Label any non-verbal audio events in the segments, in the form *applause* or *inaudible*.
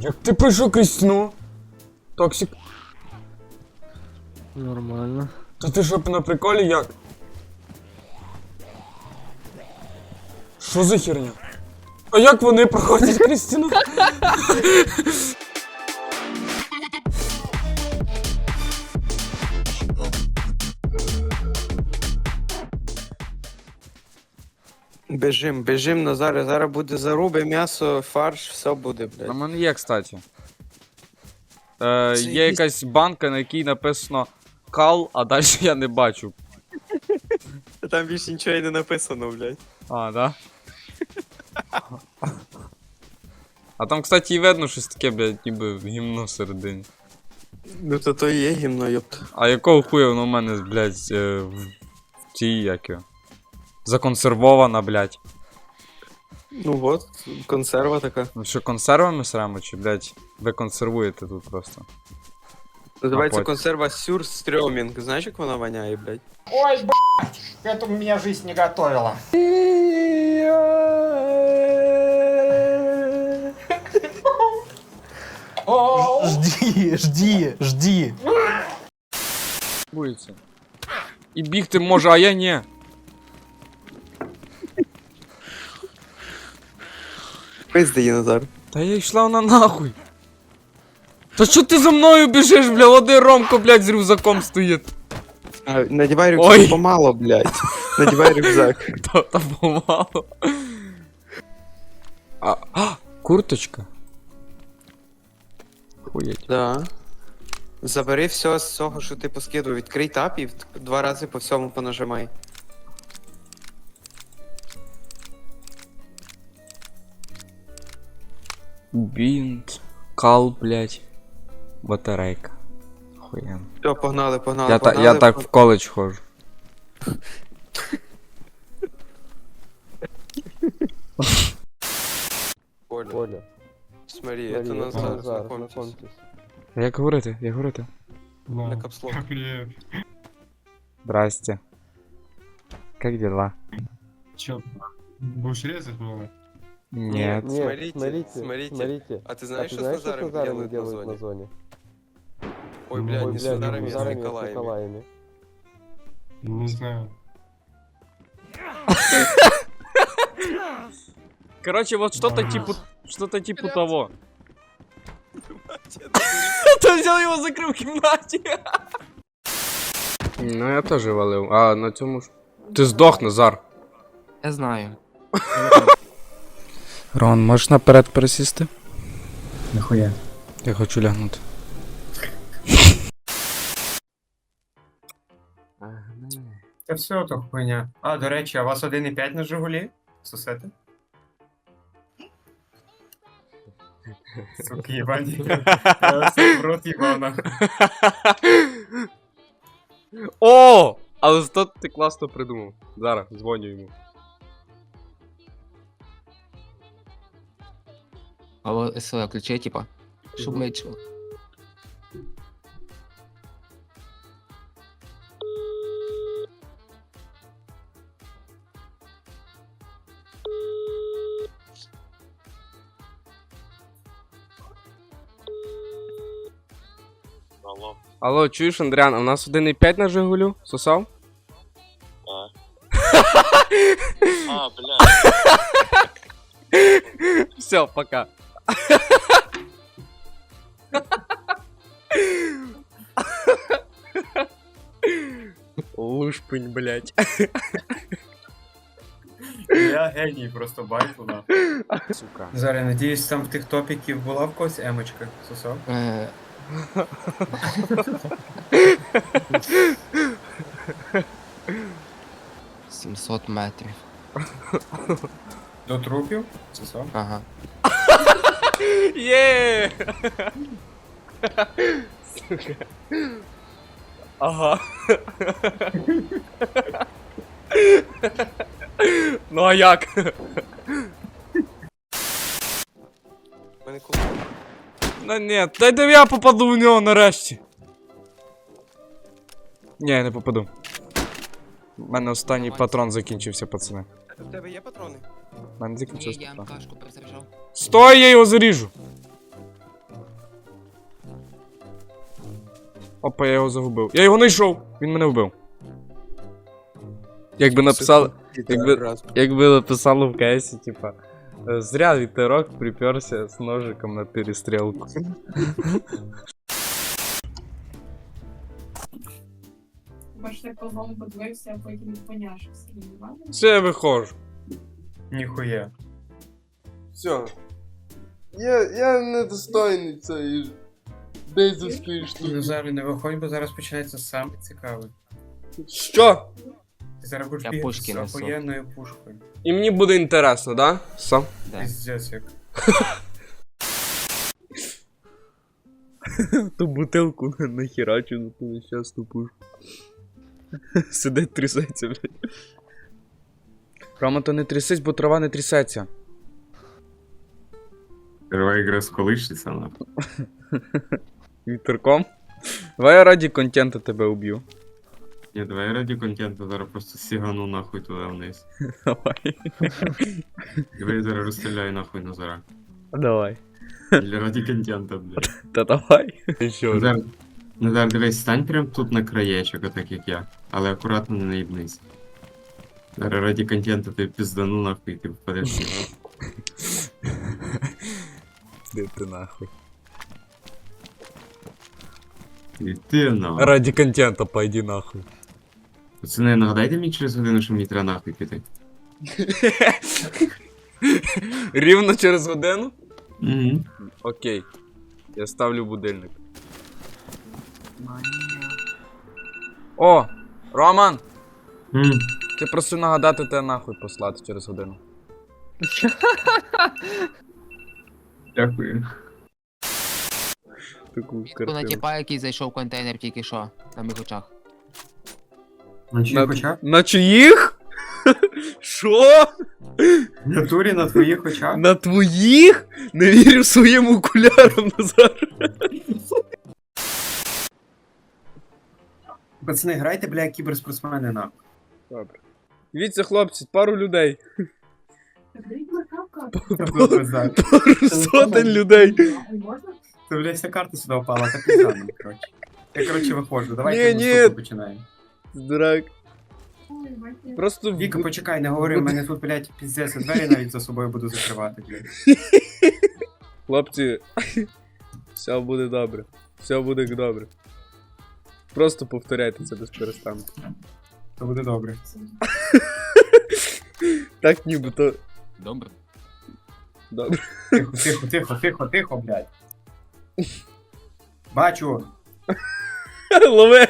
Як ти пройшов крізь стіну? Токсик. Нормально. Та ти що на приколі як? Що за херня? А як вони проходять крізь стіну? *laughs* Бежим, бежим, Назаре, зараз буде заруби, м'ясо, фарш, все буде, На блядь. мене є, кстати. Е, Це є якийсь- якась банка, на якій написано кал, а далі я не бачу. *laughs* Там більше нічого і не написано, блядь. А, да? А там, кстати, і видно щось таке, блядь, ніби гімно всередині. Ну то то і є гімно, йопт. А якого хуя воно в мене, блядь, е, в, в цій як його? Законсервована, блядь. Ну от, консерва така. Ну що, консервами сремо, чи, блядь, ви консервуєте тут просто? Називається потім? консерва сюрстрьомінг. Знаєш, як вона воняє, блядь? Ой, блядь, к этому меня жизнь не готовила. О, Жди, жди, жди. Боїться. І бігти може, а я ні. Пизди її, Назар. Та я йшла вона нахуй. Та що ти за мною біжиш, бля? Один Ромко, блядь, з рюкзаком стоїть. А, Надівай рюкзак Ой. помало, блядь. Надівай рюкзак. *laughs* Та, та помало. А, а, курточка. Хуєть. Да. Забери все з цього, що ти поскидував. Відкрий тап і в- два рази по всьому понажимай. Бінт, кал, блядь. Батарейка. Хуєн. Все, погнали, погнали. Я, та, погнали, я так в коледж ходжу. Коля. Коля, Смотри, это Назар, Назар, знакомьтесь. Як говорити? Як говорити? На капслок. Здрасте. Как дела? Че, будешь резать было? Нет. Нет, Смотрите, смотрите, смотрите. смотрите. А ты А знаешь, ты что с знаешь, что с Назаром Назарами делают на делают на зоне? Ой, блядь, Ой, не с блядь, а с Назарами, а с Николаями. Николаями. Не знаю. Короче, вот что-то типа, что-то типа того. Та взял его закрыл в кімнаті. Ну я теж валив. А на цьому ж. Ти здох, Назар. Я знаю. *laughs* Рон, можеш наперед пересісти? Нахуя? Я хочу лягнути. Це все то хуйня. А, до речі, а у вас 1,5 на Жигулі? Сусети? Суки, їбані. Я вас в рот їбав нахуй. О! Але зато ти класно придумав. Зараз дзвоню йому. Алло, СО, ключи, типа. Щоб ми чули. Алло, чуєш, Андріан, а у нас 1,5 на Жигулю? Сосав? *laughs* А, бля. Все, пока. Лушпень, блядь. Я геній просто байту нахуй. Сука. Зараз, надіюсь, там в тих топіків була в когось емочка, сусав? Е, Сімсот метрів. До трупів? Сусав? Ага. Є! Сука. Ага. *laughs* Ну а як? Ну ні, дай де я попаду в нього нарешті. Ні, я не попаду. У мене останній патрон закінчився, пацани. В тебе є патрони? У мене закінчився патрон. Стой, я його заріжу. Опа, я його загубив. Я його знайшов! Він мене вбив. Якби написали. Якби, якби написало в кейсі, типа. «Е, Зря вітерок приперся з ножиком на перестрілку. Так по-моєму подивився, а потім поняшився. Все, я виходжу. Ніхуя. Все. Я, я недостойний цієї бейзовської штуки. Ну зараз не виходь, бо зараз починається саме цікаве. Що? Ти зараз будеш Я бігати пушки з несу. охуєнною пушкою. І мені буде інтересно, да? Сам. Да. Пиздец як. *laughs* Ту бутилку нахерачу на ту нещасну пушку. *laughs* Сидить трясеться, блядь. Рома, то не трясись, бо трава не трясеться. Перша ігра сколишиться, на. *laughs* Вітерком. Давай я раді контента тебе уб'ю. Ні, давай я раді контенту зараз просто сігану нахуй туди вниз. Давай. *laughs* Давай я зараз розстріляю нахуй Назара. Давай. Или раді контента, блядь. Та давай. Раз. Назар, Назар, дивись, стань прям тут на краєчок, отак як я. Але акуратно не наїбнись. Зараз раді контенту ти піздану нахуй, ти впадеш. *laughs* Де ти нахуй. І ти нахуй. Раді контента пойди нахуй. Пацани, нагадайте мені через годину, що мені треба нахуй піти. *laughs* Рівно через годину? Угу. Окей. Я ставлю будильник. О! Роман! Ти просив нагадати тебе нахуй послати через годину. *laughs* Дякую. Таку Відку на тіпа, який зайшов в контейнер тільки що, на моїх очах. На чиїх очах? На чиїх? *laughs* Що? В натурі на твоїх очах? На твоїх? Не вірю своїм окулярам, Назар. Пацани, грайте, бля, кіберспортсмени нахуй. Добре. Дивіться, хлопці, пару людей. Пару сотень людей. Бля, вся карта сюди впала, так не знаю, коротше. Я, коротше, виходжу. Ні, Давайте ні. наступну починаємо. Дурак. Просто в- Віка, почекай, не говори, у мене тут, блядь, піздець, я двері навіть за собою буду закривати, блядь. *laughs* Хлопці, *laughs* все буде добре. Все буде добре. Просто повторяйте це без перестанку. То буде добре. *laughs* Так нібито Добре. добре. Тихо, тихо, тихо, тихо, тихо, блядь. Бачу. *laughs* Лови!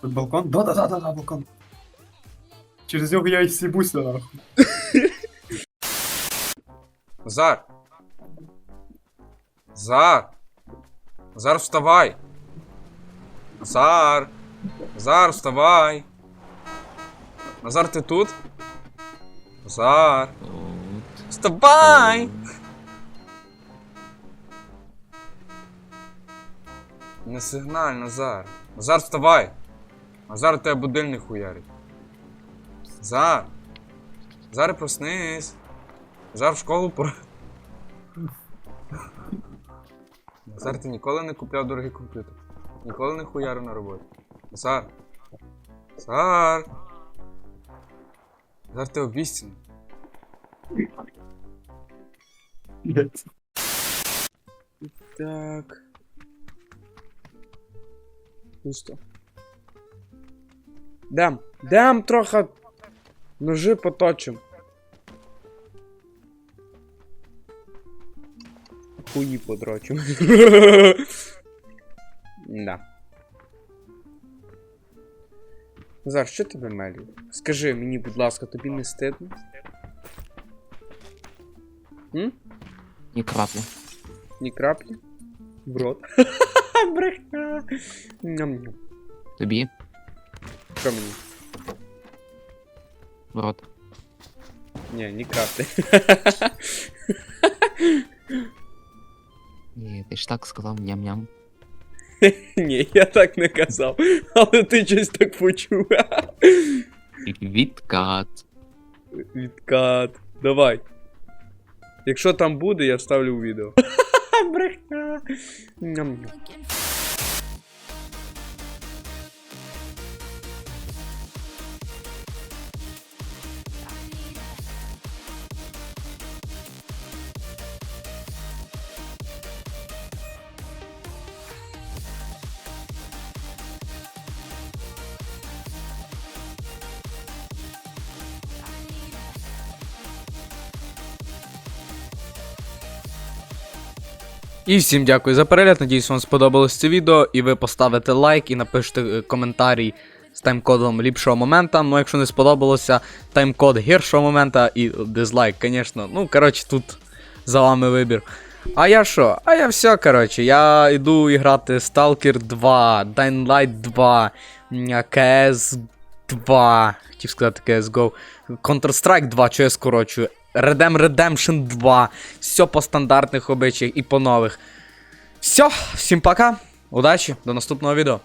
Тут балкон? Да-да-да-да, балкон. Через нього я і сібуся, нахуй. Зар! Зар! Зар, вставай! Зар! Зар, вставай! Назар, ти тут? Зар! Вставай! Не сигналь, Назар. Назар, вставай! Назар, у тебе будильник хуярить. Зар! Зар, проснись! Назар в школу пора. Назар, ти ніколи не купляв дорогий комп'ютер. Ніколи не хуярив на роботі. Назар! Назар! Назар, ти обіцяний. Так. Пусто. Дам. Дам трохи. Ножи поточим. Хуї подрочим. *laughs* да. Назар, що тебе мелю? Скажи мені, будь ласка, тобі не стидно? М? Ні краплі. Ні краплі? В рот. *laughs* Брехня. Ням-ням. Тобі Що мені? в рот. Ні, ні краплі. Ні, ти ж так сказав ням-ням. Ні, я так не казав, але ти щось так почув. Відкат. Відкат. Давай. Якщо там буде, я вставлю у відео. hambre. No, ah. no. І всім дякую за перегляд. Надіюсь, вам сподобалось це відео. І ви поставите лайк і напишете е, коментарій з тайм-кодом ліпшого момента. Ну, якщо не сподобалося, тайм-код гіршого момента і дизлайк, звісно. Ну, коротше, тут за вами вибір. А я що? А я все, коротше. Я йду грати Stalker 2, Dying Light 2, м, CS 2, хотів сказати CSGO, Counter-Strike 2, що я скорочую, Redem Redemption 2. Все по стандартних обичаях і по нових. Все, всім пока. Удачі, до наступного відео.